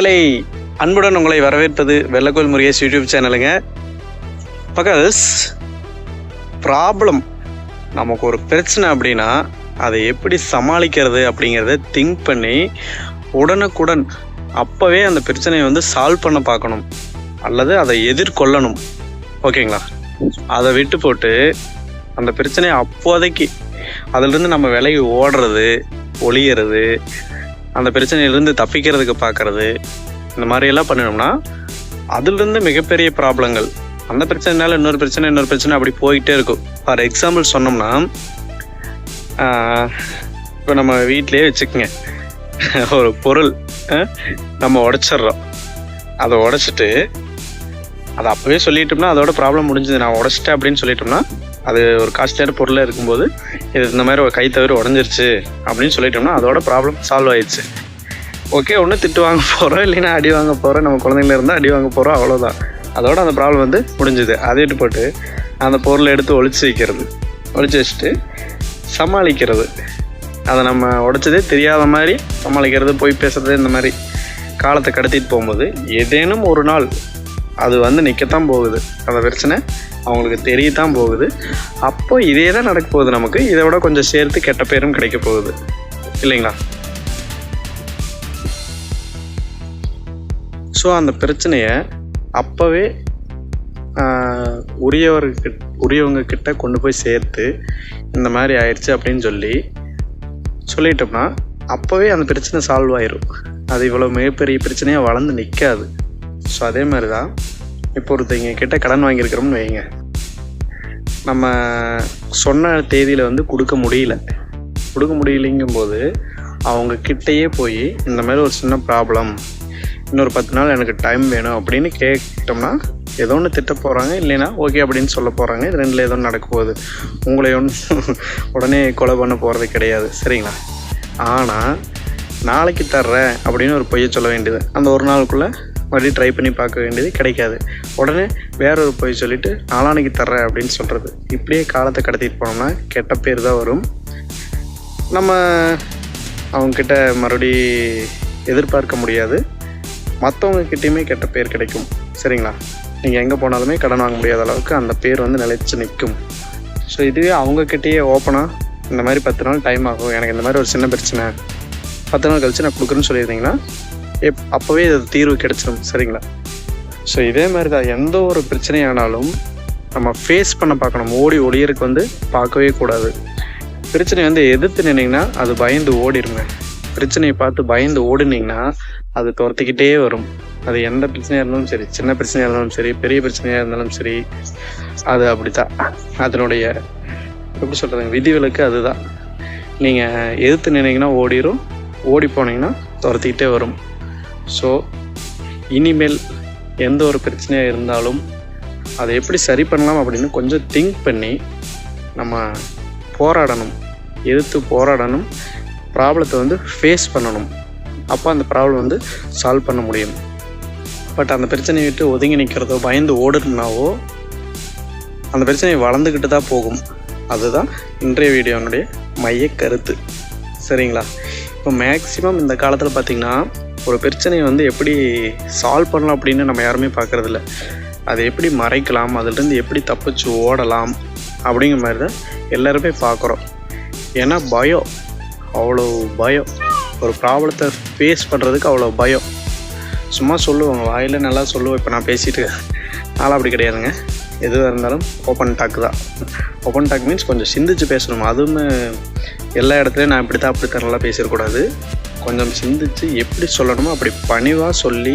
மக்களை அன்புடன் உங்களை வரவேற்பது வெள்ளக்கோல் முருகேஷ் யூடியூப் சேனலுங்க. பகஸ் ப்ராப்ளம் நமக்கு ஒரு பிரச்சனை அப்படின்னா அதை எப்படி சமாளிக்கிறது அப்படிங்கிறத திங்க் பண்ணி உடனுக்குடன் அப்போவே அந்த பிரச்சனையை வந்து சால்வ் பண்ண பார்க்கணும். அல்லது அதை எதிர்கொள்ளணும். ஓகேங்களா அதை விட்டு போட்டு அந்த பிரச்சனையை அப்போதைக்கு அதிலிருந்து நம்ம விலகி ஓடுறது ஒளியறது அந்த பிரச்சனையிலேருந்து தப்பிக்கிறதுக்கு பார்க்கறது இந்த மாதிரியெல்லாம் பண்ணினோம்னா அதுலேருந்து மிகப்பெரிய ப்ராப்ளங்கள். அந்த பிரச்சனைனால இன்னொரு பிரச்சனை இன்னொரு பிரச்சனை அப்படி போயிட்டே இருக்கும். ஃபார் எக்ஸாம்பிள் சொன்னோம்னா இப்போ நம்ம வீட்டிலே வச்சுக்கோங்க. ஒரு பொருள் நம்ம உடச்சிட்றோம். அதை உடைச்சிட்டு அதை அப்போவே சொல்லிட்டோம்னா அதோட ப்ராப்ளம் முடிஞ்சது. நான் உடச்சிட்டேன் அப்படின்னு சொல்லிட்டோம்னா அது ஒரு காஸ்ட்லியான பொருளாக இருக்கும்போது இது இந்த மாதிரி ஒரு கை தவிர உடஞ்சிருச்சு அப்படின்னு சொல்லிட்டோம்னா அதோட ப்ராப்ளம் சால்வ் ஆயிடுச்சு. ஓகே ஒன்று திட்டு வாங்க போகிறோம் இல்லைன்னா அடி வாங்க போகிறோம் நம்ம குழந்தைங்கள இருந்தால் அடி வாங்க போகிறோம் அவ்வளோதான் அதோட அந்த ப்ராப்ளம் வந்து முடிஞ்சுது. அதை விட்டு போட்டு அந்த பொருளை எடுத்து ஒழிச்சு வைக்கிறது. ஒழிச்சு வச்சுட்டு சமாளிக்கிறது. அதை நம்ம உடைச்சதே தெரியாத மாதிரி சமாளிக்கிறது போய் பேசுறது இந்த மாதிரி காலத்தை கடத்திட்டு போகும்போது ஏதேனும் ஒரு நாள் அது வந்து நிற்கத்தான் போகுது. அந்த பிரச்சனை அவங்களுக்கு தெரியத்தான் போகுது. அப்போ இதே தான் நடக்க போகுது நமக்கு. இதை விட கொஞ்சம் சேர்த்து கெட்ட பேரும் கிடைக்க போகுது. இல்லைங்களா? ஸோ அந்த பிரச்சனையை அப்போவே உரியவர்கிட்ட உரியவங்க கிட்ட கொண்டு போய் சேர்த்து இந்த மாதிரி ஆயிடுச்சு அப்படின்னு சொல்லி சொல்லிட்டோம்னா அப்போவே அந்த பிரச்சனை சால்வ் ஆயிரும். அது இவ்வளோ மிகப்பெரிய பிரச்சனையாக வளர்ந்து நிற்காது ஸோ அதே மாதிரி தான் இப்போ ஒருத்தங்க கிட்ட கடன் வாங்கியிருக்கிறோம்னு வைங்க. நம்ம சொன்ன தேதியில் வந்து கொடுக்க முடியல. கொடுக்க முடியலைங்கும்போது அவங்க கிட்டேயே போய் இந்த மாதிரி ஒரு சின்ன ப்ராப்ளம் இன்னொரு பத்து நாள் எனக்கு டைம் வேணும் அப்படின்னு கேட்டோம்னா ஏதோ ஒன்று திட்ட போகிறாங்க இல்லைன்னா ஓகே அப்படின்னு சொல்ல போகிறாங்க இது ரெண்டில் ஏதோ ஒன்று நடக்க போகுது. உங்களை ஒன்று உடனே கொலை பண்ண போகிறது கிடையாது சரிங்களா? ஆனால் நாளைக்கு தர்றேன் அப்படின்னு ஒரு பொய்யை சொல்ல வேண்டியது. அந்த ஒரு நாளுக்குள்ளே மறுபடியும் ட்ரை பண்ணி பார்க்க வேண்டியது கிடைக்காது. உடனே வேற ஒரு பொய் சொல்லிட்டு நாளானைக்கு தர்றேன் அப்படின்னு சொல்கிறது இப்படியே காலத்தை கடத்திட்டு போனோம்னா கெட்ட பேர் தான் வரும். நம்ம அவங்கக்கிட்ட மறுபடி எதிர்பார்க்க முடியாது. மற்றவங்க கிட்டேயுமே கெட்ட பேர் கிடைக்கும். சரிங்களா? நீங்கள் எங்கே போனாலுமே கடன் வாங்க முடியாத அளவுக்கு அந்த பேர் வந்து நிலைச்சு நிற்கும் ஸோ இதுவே அவங்கக்கிட்டேயே ஓப்பனாக இந்த மாதிரி பத்து நாள் டைம் ஆகும். எனக்கு இந்த மாதிரி ஒரு சின்ன பிரச்சனை பத்து நாள் கழிச்சு நான் கொடுக்குறேன்னு சொல்லியிருந்தீங்கன்னா எப் அப்போவே அது தீர்வு கிடச்சிடும் சரிங்களா? ஸோ இதே மாதிரி தான் எந்த ஒரு பிரச்சனையானாலும் நம்ம ஃபேஸ் பண்ண பார்க்கணும். ஓடி ஒளியருக்கு வந்து பார்க்கவே கூடாது. பிரச்சனை வந்து எதிர்த்து நின்னீங்கன்னா அது பயந்து ஓடிடுங்க பிரச்சனையை பார்த்து பயந்து ஓடுனீங்கன்னா அது துரத்திக்கிட்டே வரும். அது எந்த பிரச்சனையாக இருந்தாலும் சரி சின்ன பிரச்சனையாக இருந்தாலும் சரி பெரிய பிரச்சனையாக இருந்தாலும் சரி அது அப்படித்தான். அதனுடைய எப்படி சொல்கிறதுங்க விதிவிலக்கு அதுதான். நீங்கள் எதிர்த்து நின்னீங்கன்னா ஓடிரும் ஓடி போனீங்கன்னா துரத்திக்கிட்டே வரும். ஸோ இனிமேல் எந்த ஒரு பிரச்சனையாக இருந்தாலும் அதை எப்படி சரி பண்ணலாம் அப்படின்னு கொஞ்சம் திங்க் பண்ணி நம்ம போராடணும். எதிர்த்து போராடணும். ப்ராப்ளத்தை வந்து ஃபேஸ் பண்ணணும். அப்போ அந்த ப்ராப்ளம் வந்து சால்வ் பண்ண முடியும். பட் அந்த பிரச்சனையை விட்டு ஒதுங்கி நிற்கிறதோ பயந்து ஓடுனாவோ அந்த பிரச்சனை வளர்ந்துக்கிட்டு தான் போகும். அதுதான் இன்றைய வீடியோனுடைய மைய கருத்து. சரிங்களா? இப்போ மேக்ஸிமம் இந்த காலத்தில் பார்த்திங்கன்னா ஒரு பிரச்சனையை வந்து எப்படி சால்வ் பண்ணலாம் அப்படின்னு நம்ம யாருமே பார்க்குறதில்ல. அதை எப்படி மறைக்கலாம் அதிலிருந்து எப்படி தப்பிச்சு ஓடலாம் அப்படிங்கிற மாதிரி தான் எல்லாருமே பார்க்குறோம். ஏன்னா பயம் அவ்வளோ பயம். ஒரு ப்ராப்ளத்தை ஃபேஸ் பண்ணுறதுக்கு அவ்வளோ பயம். சும்மா சொல்லுவாங்க வாயில் நல்லா சொல்லுவோம் இப்போ நான் பேசிகிட்டு நாளாக அப்படி கிடையாதுங்க. எதுவாக இருந்தாலும் ஓப்பன் டாக் தான். ஓப்பன் டாக் மீன்ஸ் கொஞ்சம் சிந்திச்சு பேசணும். அதுவும் எல்லா இடத்துலையும் நான் இப்படி தான் அப்படி தான் நல்லா பேசிடக்கூடாது கொஞ்சம் சிந்திச்சு எப்படி சொல்லணுமோ அப்படி பணிவாக சொல்லி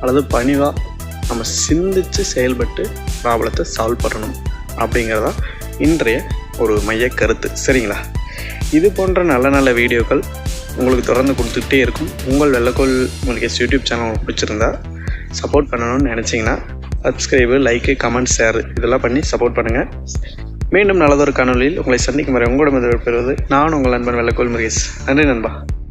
அல்லது பணிவாக நம்ம சிந்திச்சு செயல்பட்டு ப்ராப்ளத்தை சால்வ் பண்ணணும் அப்படிங்கிறதான் இன்றைய ஒரு மைய கருத்து. சரிங்களா? இது போன்ற நல்ல நல்ல வீடியோக்கள் உங்களுக்கு தொடர்ந்து கொடுத்துக்கிட்டே இருக்கும். உங்கள் வெள்ளக்கோல் முருகேஷ் யூடியூப் சேனல் உங்களுக்கு பிடிச்சிருந்தா சப்போர்ட் பண்ணணும்னு நினச்சிங்கன்னா சப்ஸ்கிரைபு லைக்கு கமெண்ட் ஷேர் இதெல்லாம் பண்ணி சப்போர்ட் பண்ணுங்கள் மீண்டும் நல்லதொரு காணொலியில் உங்களை சந்திக்கும் வரை உங்களோட பெறுவது நான் உங்கள் நண்பன் வெள்ளக்கோல் முருகேஷ். நன்றி நண்பா.